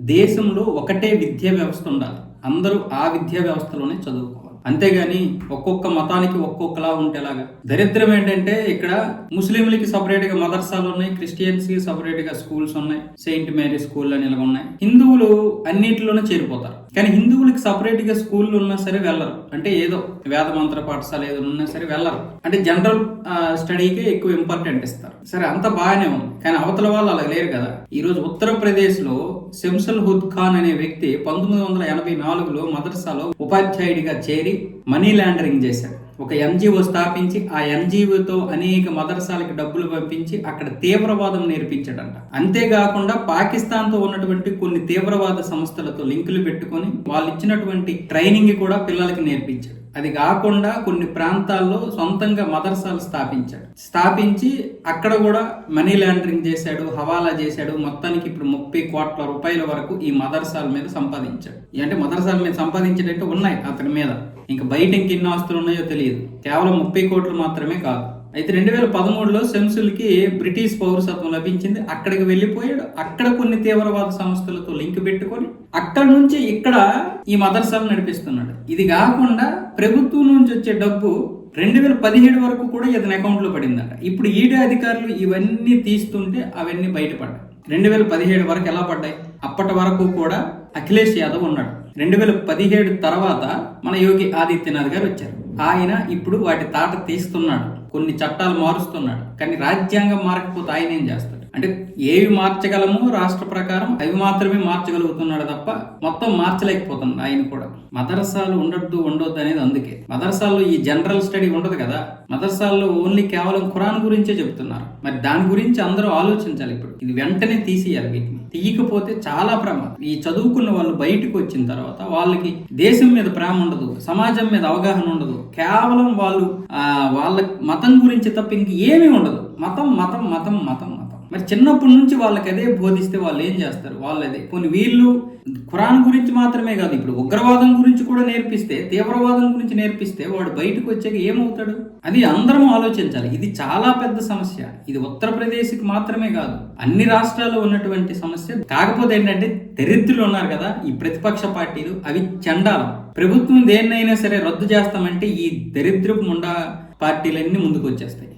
దేశంలో ఒకటే విద్యా వ్యవస్థ ఉండాలి. అందరూ ఆ విద్యా వ్యవస్థలోనే చదువుకోవాలి. అంతేగాని ఒక్కొక్క మతానికి ఒక్కొక్కలా ఉంటేలాగా దరిద్రం ఏంటంటే ఇక్కడ ముస్లింలకి సపరేట్గా మదర్సాలు ఉన్నాయి క్రిస్టియన్స్కి సపరేట్గా స్కూల్స్ ఉన్నాయి సెయింట్ మేరీ స్కూల్ అని ఇలా ఉన్నాయి. హిందువులు అన్నిటిలోనే చేరిపోతారు. కానీ హిందువులకి సపరేట్గా స్కూళ్ళు ఉన్నా సరే వెళ్ళరు. అంటే ఏదో వేద మంత్ర పాఠశాల ఏదో ఉన్నా సరే వెళ్ళరు. అంటే జనరల్ స్టడీకే ఎక్కువ ఇంపార్టెంట్ ఇస్తారు. సరే అంత బాగానే ఉంది. కానీ అవతల వాళ్ళు అలా లేరు కదా. ఈ రోజు ఉత్తరప్రదేశ్లో శంసల్ హుద్ ఖాన్ అనే వ్యక్తి పంతొమ్మిది వందల ఎనభై నాలుగులో మదర్సాలో ఉపాధ్యాయుడిగా చేరి మనీ లాండరింగ్ చేశాడు. ఒక ఎంజీఓ స్థాపించి ఆ ఎంజీఓతో అనేక మదర్సాలకు డబ్బులు పంపించి అక్కడ తీవ్రవాదం నేర్పించాడంట. అంతేకాకుండా పాకిస్తాన్తో ఉన్నటువంటి కొన్ని తీవ్రవాద సంస్థలతో లింకులు పెట్టుకొని వాళ్ళు ఇచ్చినటువంటి ట్రైనింగ్ కూడా పిల్లలకి నేర్పించాడు. అది కాకుండా కొన్ని ప్రాంతాల్లో సొంతంగా మదర్సాలు స్థాపించాడు. స్థాపించి అక్కడ కూడా మనీ లాండరింగ్ చేశాడు హవాలా చేశాడు. మొత్తానికి ఇప్పుడు ముప్పై కోట్ల రూపాయల వరకు ఈ మదర్సాల మీద సంపాదించాడు. అంటే మదర్సాల మీద సంపాదించేటట్టు ఉన్నాయి అతని మీద. ఇంకా బయట ఇంకెన్ని ఆస్తులు ఉన్నాయో తెలియదు. కేవలం ముప్పై కోట్లు మాత్రమే కాదు. అయితే రెండు వేల పదమూడులో సెన్సుల్కి బ్రిటిష్ పౌరసత్వం లభించింది. అక్కడికి వెళ్ళిపోయాడు. అక్కడ కొన్ని తీవ్రవాద సంస్థలతో లింక్ పెట్టుకొని అక్కడ నుంచి ఇక్కడ ఈ మదర్సాలు నడిపిస్తున్నాడు. ఇది కాకుండా ప్రభుత్వం నుంచి వచ్చే డబ్బు రెండు వేల పదిహేడు వరకు కూడా ఇతని అకౌంట్లో పడిందట. ఇప్పుడు ఈడీ అధికారులు ఇవన్నీ తీస్తుంటే అవన్నీ బయటపడ్డాయి. రెండు వేల పదిహేడు వరకు ఎలా పడ్డాయి? అప్పటి వరకు కూడా అఖిలేష్ యాదవ్ ఉన్నాడు. రెండు వేల పదిహేడు తర్వాత మన యోగి ఆదిత్యనాథ్ గారు వచ్చారు. ఆయన ఇప్పుడు వాటి తాట తీస్తున్నాడు. కొన్ని చట్టాలు మారుస్తున్నాడు. కానీ రాజ్యాంగం మారకపోతే ఆయన ఏం చేస్తాడు? అంటే ఏవి మార్చగలమో రాష్ట్ర ప్రకారం అవి మాత్రమే మార్చగలుగుతున్నాడు తప్ప మొత్తం మార్చలేకపోతున్నాడు ఆయన కూడా. మదర్సాలు ఉండొద్దు ఉండొద్దు అనేది అందుకే. మదరసాల్లో ఈ జనరల్ స్టడీ ఉండదు కదా. మదర్సాల్లో ఓన్లీ కేవలం ఖురాన్ గురించే చెప్తున్నారు మరి దాని గురించి అందరూ ఆలోచించాలి ఇప్పుడు. ఇది వెంటనే తీసేయాలి వీటిని. తీయకపోతే చాలా ప్రమాదం. ఈ చదువుకున్న వాళ్ళు బయటకు వచ్చిన తర్వాత వాళ్ళకి దేశం మీద ప్రేమ ఉండదు సమాజం మీద అవగాహన ఉండదు. కేవలం వాళ్ళు వాళ్ళ మతం గురించి తప్ప ఇంక ఏమీ ఉండదు. మతం మతం మతం మతం మతం. మరి చిన్నప్పటి నుంచి వాళ్ళకి అదే బోధిస్తే వాళ్ళు ఏం చేస్తారు? వాళ్ళు అదే కొన్ని వీళ్ళు ఖురాన్ గురించి మాత్రమే కాదు ఇప్పుడు ఉగ్రవాదం గురించి కూడా నేర్పిస్తే తీవ్రవాదం గురించి నేర్పిస్తే వాడు బయటకు వచ్చాక ఏమవుతాడు? అది అందరం ఆలోచించాలి. ఇది చాలా పెద్ద సమస్య. ఇది ఉత్తరప్రదేశ్కి మాత్రమే కాదు అన్ని రాష్ట్రాల్లో ఉన్నటువంటి సమస్య. కాకపోతే ఏంటంటే దరిద్రులు ఉన్నారు కదా ఈ ప్రతిపక్ష పార్టీలు అవి చండాలం. ప్రభుత్వం దేన్నైనా సరే రద్దు చేస్తామంటే ఈ దరిద్రపు ముండా పార్టీలన్నీ ముందుకు వచ్చేస్తాయి